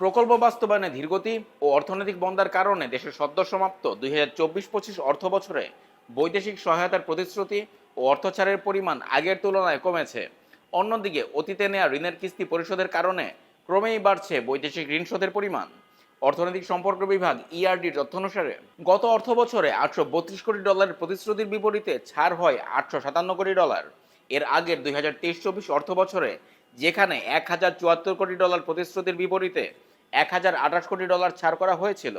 প্রকল্প বাস্তবায়নে ধীরগতি ও অর্থনৈতিক মন্দার কারণে দেশের সদ্য সমাপ্ত দুই হাজার চব্বিশ পঁচিশ অর্থ বছরে বৈদেশিক সহায়তার প্রতিশ্রুতি ও অর্থছাড়ের পরিমাণ আগের তুলনায় কমেছে। অন্যদিকে অতীতে নেওয়া ঋণের কিস্তি পরিশোধের কারণে ক্রমেই বাড়ছে বৈদেশিক ঋণ শোধের পরিমাণ। অর্থনৈতিক সম্পর্ক বিভাগ E ইআরডির তথ্য অনুসারে গত অর্থ বছরে আটশো বত্রিশ কোটি ডলারের প্রতিশ্রুতির বিপরীতে ছাড় হয় আটশো সাতান্ন কোটি ডলার। এর আগের দুই হাজার তেইশ চব্বিশ অর্থ বছরে যেখানে এক হাজার চুয়াত্তর কোটি ডলার প্রতিশ্রুতির বিপরীতে এক হাজার আঠাশ কোটি ডলার ছাড় করা হয়েছিল।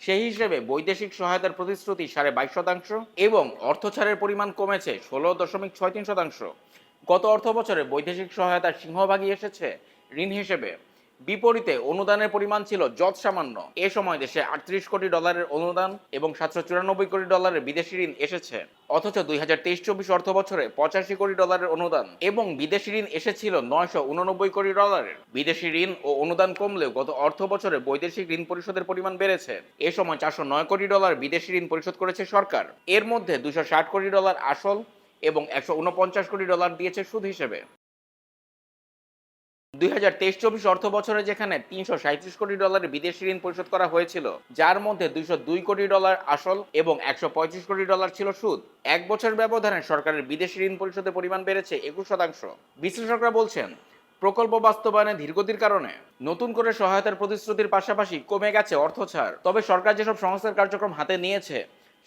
সেই হিসেবে বৈদেশিক সহায়তার প্রতিশ্রুতি সাড়ে বাইশ শতাংশ এবং অর্থ ছাড়ের পরিমাণ কমেছে ষোলো দশমিক ছয় তিন শতাংশ। গত অর্থ বছরে বৈদেশিক সহায়তার সিংহভাগই এসেছে ঋণ হিসেবে। বিপরীতে অনুদানের পরিমাণ ছিল যৎ সামান্য এ সময় দেশে আটত্রিশ কোটি ডলারের অনুদান এবং সাতশো চুরানব্বই কোটি ডলারের বিদেশি ঋণ এসেছে। অথচ দুই হাজার তেইশ চব্বিশ অর্থ বছরে পঁচাশি কোটি ডলারের অনুদান এবং বিদেশি ঋণ এসেছিল নয়শো উননব্বই কোটি ডলারের। বিদেশি ঋণ ও অনুদান কমলেও গত অর্থ বছরে বৈদেশিক ঋণ পরিশোধের পরিমাণ বেড়েছে। এ সময় চারশো নয় কোটি ডলার বিদেশি ঋণ পরিশোধ করেছে সরকার। এর মধ্যে দুশো ষাট কোটি ডলার আসল এবং একশো উনপঞ্চাশ কোটি ডলার দিয়েছে সুদ হিসেবে। দুই হাজার তেইশ চব্বিশ অর্থ বছরে যেখানে তিনশো সাঁত্রিশ কোটি ডলারের বিদেশি ঋণ পরিশোধ করা হয়েছিল, যার মধ্যে দুইশো দুই কোটি ডলার আসল এবং একশো পঁয়ত্রিশ কোটি ডলার ছিল সুদ। এক বছর ব্যবধানে সরকারের বিদেশি ঋণ পরিশোধের পরিমাণ বেড়েছে একুশ শতাংশ। বিশ্লেষকরা বলছেন, প্রকল্প বাস্তবায়নে ধীরগতির কারণে নতুন করে সহায়তার প্রতিশ্রুতির পাশাপাশি কমে গেছে অর্থ ছাড়। তবে সরকার যেসব সংস্থার কার্যক্রম হাতে নিয়েছে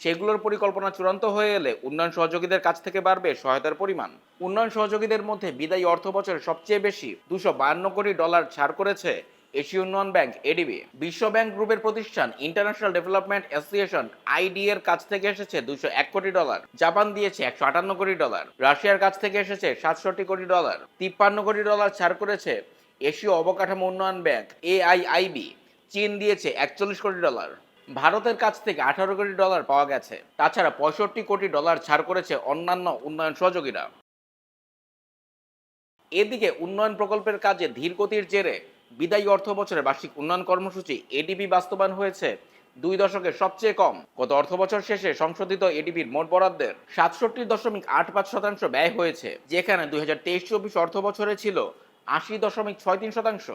সেগুলোর পরিকল্পনা চূড়ান্ত হয়ে এলে উন্নয়ন সহযোগীদের কাছ থেকে বাড়বে সহায়তার পরিমাণ। উন্নয়ন সহযোগীদের মধ্যে বিদায়ী অর্থ বছরে সবচেয়ে বেশি দুশো বায়ান্ন কোটি ডলার ছাড় করেছে এশীয় উন্নয়ন ব্যাংক, এডিবি। বিশ্ব ব্যাংক গ্রুপের প্রতিষ্ঠান ইন্টারন্যাশনাল ডেভেলপমেন্ট অ্যাসোসিয়েশন, আইডি এর কাছ থেকে এসেছে দুশো এক কোটি ডলার, জাপান দিয়েছে একশো আটান্ন কোটি ডলার, রাশিয়ার কাছ থেকে এসেছে সাতষট্টি কোটি ডলার, তিপ্পান্ন কোটি ডলার ছাড় করেছে এশীয় অবকাঠামো উন্নয়ন ব্যাংক, এআইআইবি, চীন দিয়েছে একচল্লিশ কোটি ডলার। ভারতের কাছ থেকে আঠারো কোটি ডলার পাওয়া গেছে। তাছাড়া পঁয়ষট্টি কোটি ডলার ছাড় করেছে অন্যান্য উন্নয়ন সহযোগীরা। এদিকে উন্নয়ন প্রকল্পের কাজে ধীর গতির জেরে বিদায়ী অর্থ বছরে বার্ষিক উন্নয়ন কর্মসূচি এডিবি বাস্তবায়ন হয়েছে দুই দশকের সবচেয়ে কম। গত অর্থ বছর শেষে সংশোধিত এডিবির মোট বরাদ্দের সাতষট্টি দশমিক আট পাঁচ শতাংশ ব্যয় হয়েছে, যেখানে দুই হাজার তেইশ চব্বিশ অর্থ বছরে ছিল আশি দশমিক ছয় তিন শতাংশ।